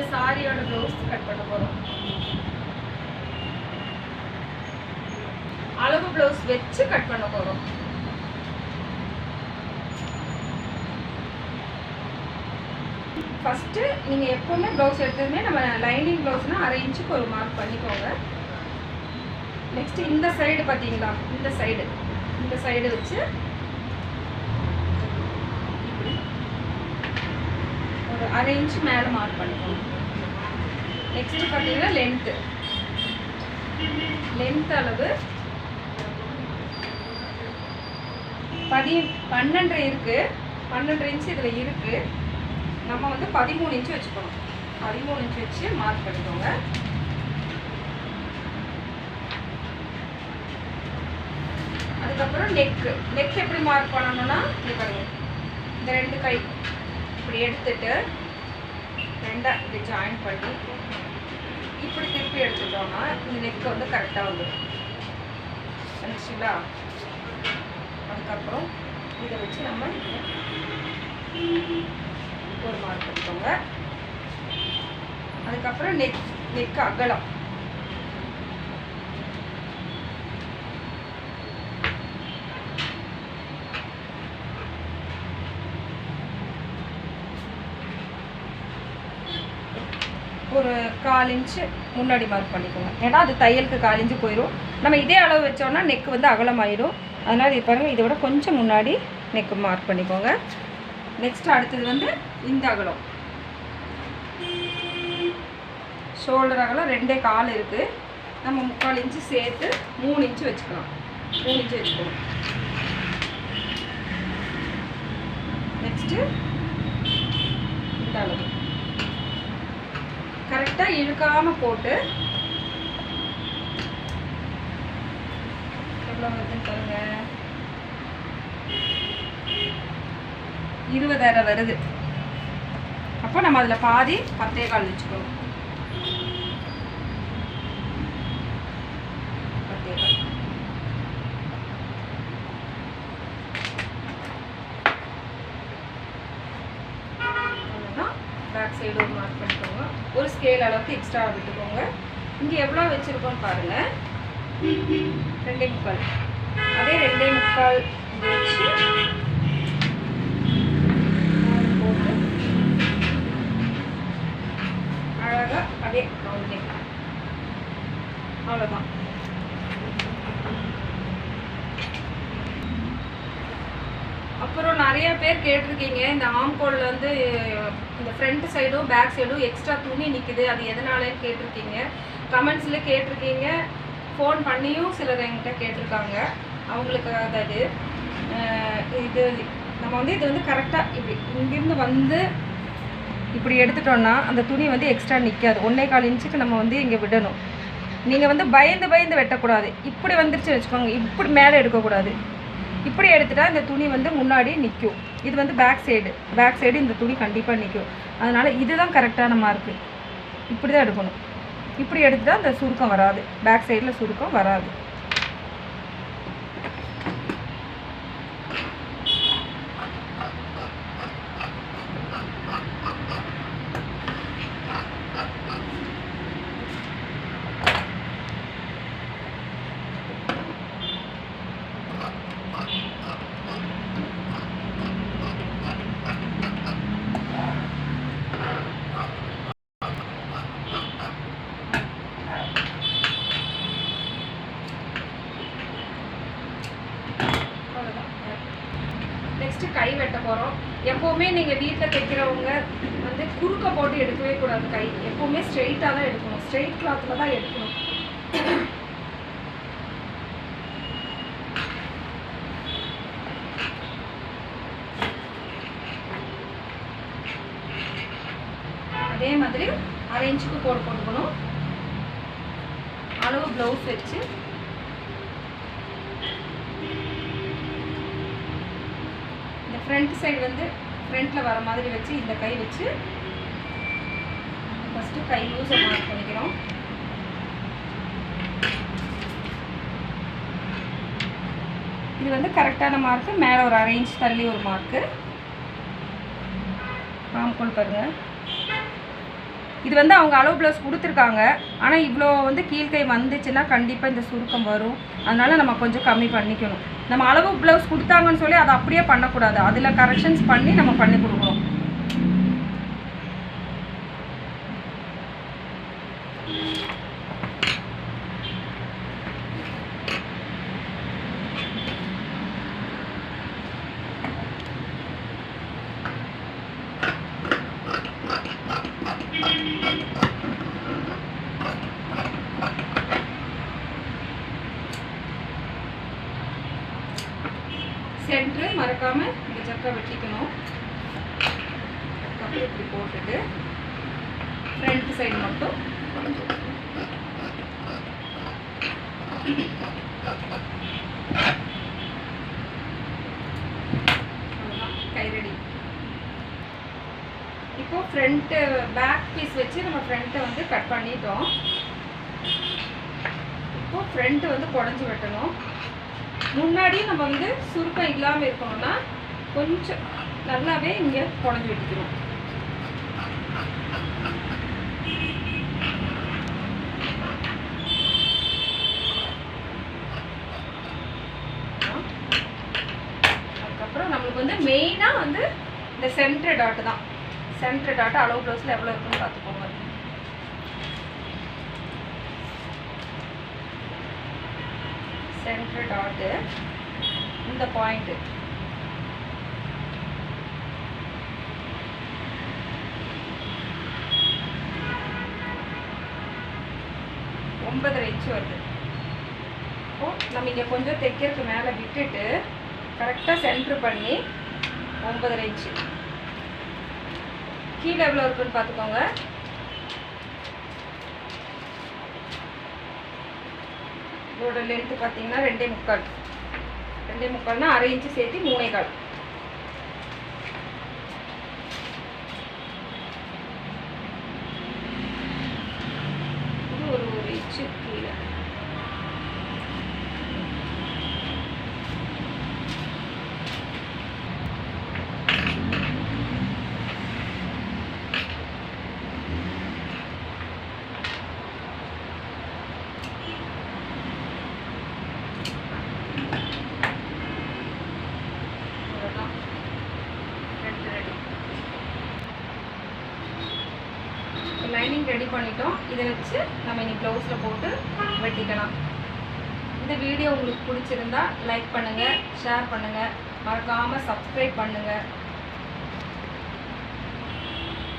இந்த சாரியோட blouse cut பண்ண போகிறோம் அளவு ப்ளவுஸ் வச்சு கட் பண்ண போகிறோம் ஃபஸ்ட்டு நீங்கள் எப்போவுமே ப்ளவுஸ் எடுத்ததுமே நம்ம லைனிங் ப்ளவுஸ்னால் அரை இன்ச்சுக்கு ஒரு மார்க் பண்ணிக்கோங்க. நெக்ஸ்ட்டு இந்த சைடு பார்த்தீங்களா? இந்த சைடு இந்த சைடு வச்சு இப்படி ஒரு அரை இன்ச் மேலே மார்க் பண்ணிக்கோங்க. நெக்ஸ்ட் பார்த்தீங்கன்னா லென்த்து லென்த் அளவு பதி பன்னெண்டரை இருக்கு. பன்னெண்டரை இன்ச்சு இதில் இருக்கு. நம்ம வந்து பதிமூணு இன்ச்சு வச்சுக்கணும் பதிமூணு இன்ச் வச்சு மார்க் பண்ணிக்கோங்க. அதுக்கப்புறம் நெக்கு நெக் எப்படி மார்க் பண்ணணும்னா இப்படி பாருங்க. இந்த ரெண்டு கை இப்படி எடுத்துட்டு ரெண்டா இப்படி ஜாயின் பண்ணி இப்படி திருப்பி எடுத்துட்டோம்னா இந்த நெக் வந்து கரெக்டாக வந்துடும் வந்துச்சுங்களா அதுக்கப்புறம் இதை வச்சு நம்ம ஒரு மார்க் எடுத்துக்கோங்க அதுக்கப்புறம் நெக் நெக் அகலம். ஒரு கால் இன்ச்சு முன்னாடி மார்க் பண்ணிக்கோங்க. ஏன்னா அது தையலுக்கு கால் இன்ச்சு போயிடும் நம்ம இதே அளவு வச்சோம்னா நெக் வந்து அகலமாயிடும் அதனால் இது பாருங்கள் இதை விட கொஞ்சம் முன்னாடி நெக்கு மார்க் பண்ணிக்கோங்க. நெக்ஸ்ட் அடுத்தது வந்து இந்த அகலம். ஷோல்டர் அகலம் ரெண்டே கால் இருக்குது நம்ம முக்கால் இன்ச்சு சேர்த்து மூணு இன்ச்சு வச்சுக்கலாம். மூணு இன்ச்சு வச்சுக்கணும் நெக்ஸ்ட்டு இந்த அளவு லைட்டாக இழுக்காம போட்டு எவ்வளோ வருதுன்னு பாருங்கள் இருபதாயிரம் வருது. அப்போ நம்ம அதில் பாதி பத்தே கால் வச்சுக்கணும் பத்தே கால் அவ்வளோதான் பேக் சைடு ஒரு மார்க் பண்ணிக்கோங்க. ஒரு ஸ்கேல் அளவுக்கு எக்ஸ்ட்ரா விட்டுக்கோங்க. இங்கே எவ்வளோ வச்சுருக்கோன்னு பாருங்கள் ரெண்டே முக்கால். அதே ரெண்டே முக்கால் வச்சு போட்டு அழகாக அதே ரவுண்டிங் அவ்வளோதான் அப்புறம் நிறைய பேர் கேட்டிருக்கீங்க இந்த ஆம்கோல் வந்து இந்த ஃப்ரண்ட் சைடும் பேக் சைடும் எக்ஸ்ட்ரா துணி நிற்குது அது எதனாலன்னு கேட்டிருக்கீங்க? கமெண்ட்ஸில் கேட்டிருக்கீங்க. ஃபோன் பண்ணியும் சிலர் என்கிட்ட கேட்டிருக்காங்க. அவங்களுக்கு அதாவது அஹ், இது நம்ம வந்து இது வந்து கரெக்டாக இப்படி இங்கேருந்து வந்து இப்படி எடுத்துட்டோம்னா அந்த துணி வந்து எக்ஸ்ட்ரா நிற்காது ஒன்றே கால் இன்ச்சுக்கு நம்ம வந்து இங்கே விடணும். நீங்கள் வந்து பயந்து பயந்து வெட்டக்கூடாது. இப்படி வந்துருச்சு வச்சுக்கோங்க. இப்படி மேலே எடுக்கக்கூடாது. இப்படி எடுத்துட்டா இந்த துணி வந்து முன்னாடி நிற்கும் இது வந்து பேக் சைடு பேக் சைடு இந்த துணி கண்டிப்பாக நிற்கும் அதனால் இதுதான் கரெக்டான மார்க்கு இப்படி தான் எடுக்கணும். இப்படி எடுத்துட்டா அந்த சுருக்கம் வராது. பேக் சைடில் சுருக்கம் வராது நெக்ஸ்ட் கை வெட்ட போகிறோம் எப்போவுமே நீங்கள் வீட்டில் தைக்கிறவங்க வந்து குறுக்க போட்டு எடுக்கவே கூடாது கை. எப்போவுமே ஸ்ட்ரெயிட்டாக தான் எடுக்கணும். ஸ்ட்ரெயிட் கிளாத்தில் தான் எடுக்கணும். அதே மாதிரி அரை இன்ச்சுக்கு கோடு போட்டுக்கணும். அளவு ப்ளவுஸ் வச்சு. இந்த ஃப்ரண்ட் சைடு வந்து ஃப்ரண்ட்டில் வர மாதிரி வச்சு இந்த கை வச்சு ஃபஸ்ட்டு கை லூஸை மார்க் பண்ணிக்கிறோம். இது வந்து கரெக்டான மார்க்கு மேலே ஒரு அரேஞ்ச் தள்ளி ஒரு மார்க்கு ஆம்கோல் பாருங்கள் இது வந்து அவங்க அளவு ப்ளவுஸ் கொடுத்துருக்காங்க. ஆனால் இவ்வளோ வந்து கீழ்கை வந்துச்சுன்னா கண்டிப்பாக இந்த சுருக்கம் வரும். அதனால் நம்ம கொஞ்சம் கம்மி பண்ணிக்கணும். நம்ம அளவு ப்ளவுஸ் கொடுத்தாங்கன்னு சொல்லி அதை அப்படியே பண்ணக்கூடாது. அதில் கரெக்ஷன்ஸ் பண்ணி நம்ம பண்ணி கொடுக்கணும். சென்ட்ரு மறக்காம இந்த சக்கை வெட்டிக்கணும். இப்படி போட்டுட்டு. ஃப்ரண்ட் சைடு மட்டும். கை ரெடி இப்போ ஃப்ரண்ட்டு பேக் பீஸ் வச்சு நம்ம ஃப்ரண்ட்டை வந்து கட் பண்ணிட்டோம். இப்போ ஃப்ரண்ட்டு வந்து குடஞ்சி வெட்டணும். முன்னாடி நம்ம வந்து சுருக்கம் இல்லாமல் இருக்கணும்னா கொஞ்சம் நல்லாவே இங்கே குடஞ்சி வெட்டிக்கணும். அதுக்கப்புறம் நம்மளுக்கு வந்து மெயினாக வந்து இந்த சென்டர் டாட்டு தான். சென்டர் டாட்டா அளவு ப்ளவுஸில் எவ்வளோ இருக்குன்னு பார்த்துக்கோங்க. சென்டர் டாட்டு இந்த பாயிண்ட்டு ஒன்பதரை இன்ச்சு வருது. இப்போ நம்ம இங்கே கொஞ்சம் தைக்கிறதுக்கு மேலே விட்டுட்டு கரெக்டாக சென்ட்ரு பண்ணி ஒன்பதரை இன்ச்சு கீழே எவ்வளோ இருக்குன்னு பார்த்துக்கோங்க. இதோட லென்த்து பார்த்தீங்கன்னா ரெண்டே முக்கால். ரெண்டே முக்கால்னா அரை இன்ச்சு சேர்த்து மூணே கால். இது ஒரு ஒரு இன்ச்சு கீழே அவ்வளோதான் ரெண்டு ரெடி லைனிங் ரெடி பண்ணிட்டோம். இதை வச்சு நம்ம இனி ப்ளவுஸில் போட்டு வெட்டிக்கலாம். இந்த வீடியோ உங்களுக்கு பிடிச்சிருந்தா லைக் பண்ணுங்கள் ஷேர் பண்ணுங்கள் மறக்காமல் சப்ஸ்கிரைப் பண்ணுங்கள்